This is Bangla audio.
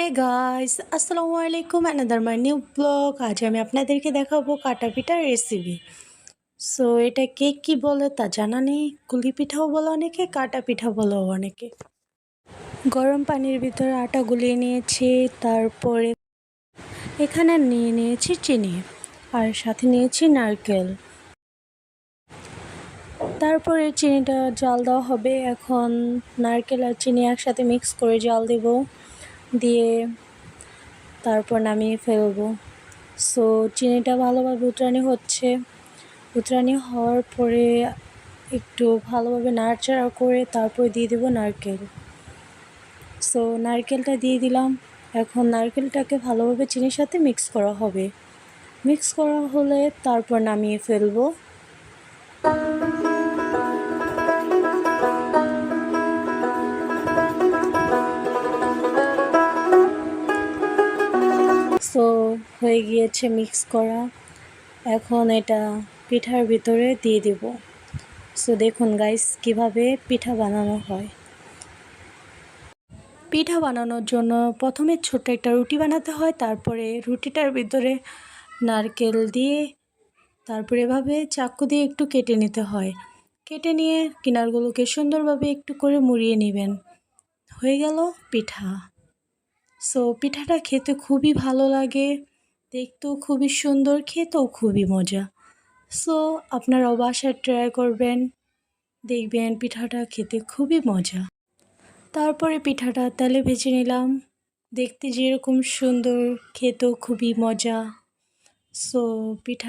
হে গাইস আসসালামু আলাইকুম অ্যানাদার মাই নিউ ব্লগ আজ আমি আপনাদেরকে দেখাবো কাটা পিঠার রেসিপি সো এটা কেক কি বলে তা জানা নেই। কুলি পিঠাও বলে অনেকে, কাটা পিঠা বলেও অনেকে। গরম পানির ভিতরে আটা গুলিয়ে নিয়েছি, তারপরে এখানে নিয়ে নিয়েছি চিনি, আর সাথে নিয়েছি নারকেল। তারপরে চিনিটা জাল দেওয়া হবে। এখন নারকেল আর চিনি একসাথে মিক্স করে জাল দেব। দিয়ে তারপর নামিয়ে ফেলব। সো চিনিটা ভালোভাবে উতরানি হচ্ছে। উতরানি হওয়ার পরে একটু ভালোভাবে নাড়াচাড়া করে তারপর দিয়ে দেবো নারকেল। সো নারকেলটা দিয়ে দিলাম। এখন নারকেলটাকে ভালোভাবে চিনির সাথে মিক্স করা হবে। মিক্স করা হলে তারপর নামিয়ে ফেলব। সো হয়ে গিয়েছে মিক্স করা। এখন এটা পিঠার ভিতরে দিয়ে দেব। সো দেখুন গাইস কীভাবে পিঠা বানানো হয়। পিঠা বানানোর জন্য প্রথমে ছোট্ট একটা রুটি বানাতে হয়, তারপরে রুটিটার ভিতরে নারকেল দিয়ে, তারপরে এভাবে চাকু দিয়ে একটু কেটে নিতে হয়। কেটে নিয়ে কিনারগুলোকে সুন্দরভাবে একটু করে মুড়িয়ে নেবেন। হয়ে গেল পিঠা। সো পিঠাটা খেতে খুবই ভালো লাগে। দেখতেও খুবই সুন্দর, খেতেও খুবই মজা। সো আপনারাও বাসায় ট্রাই করবেন। দেখবেন পিঠাটা খেতে খুবই মজা। তারপরে পিঠাটা তেলে ভেজে নিলাম। দেখতে যেরকম সুন্দর, খেতেও খুবই মজা। সো পিঠা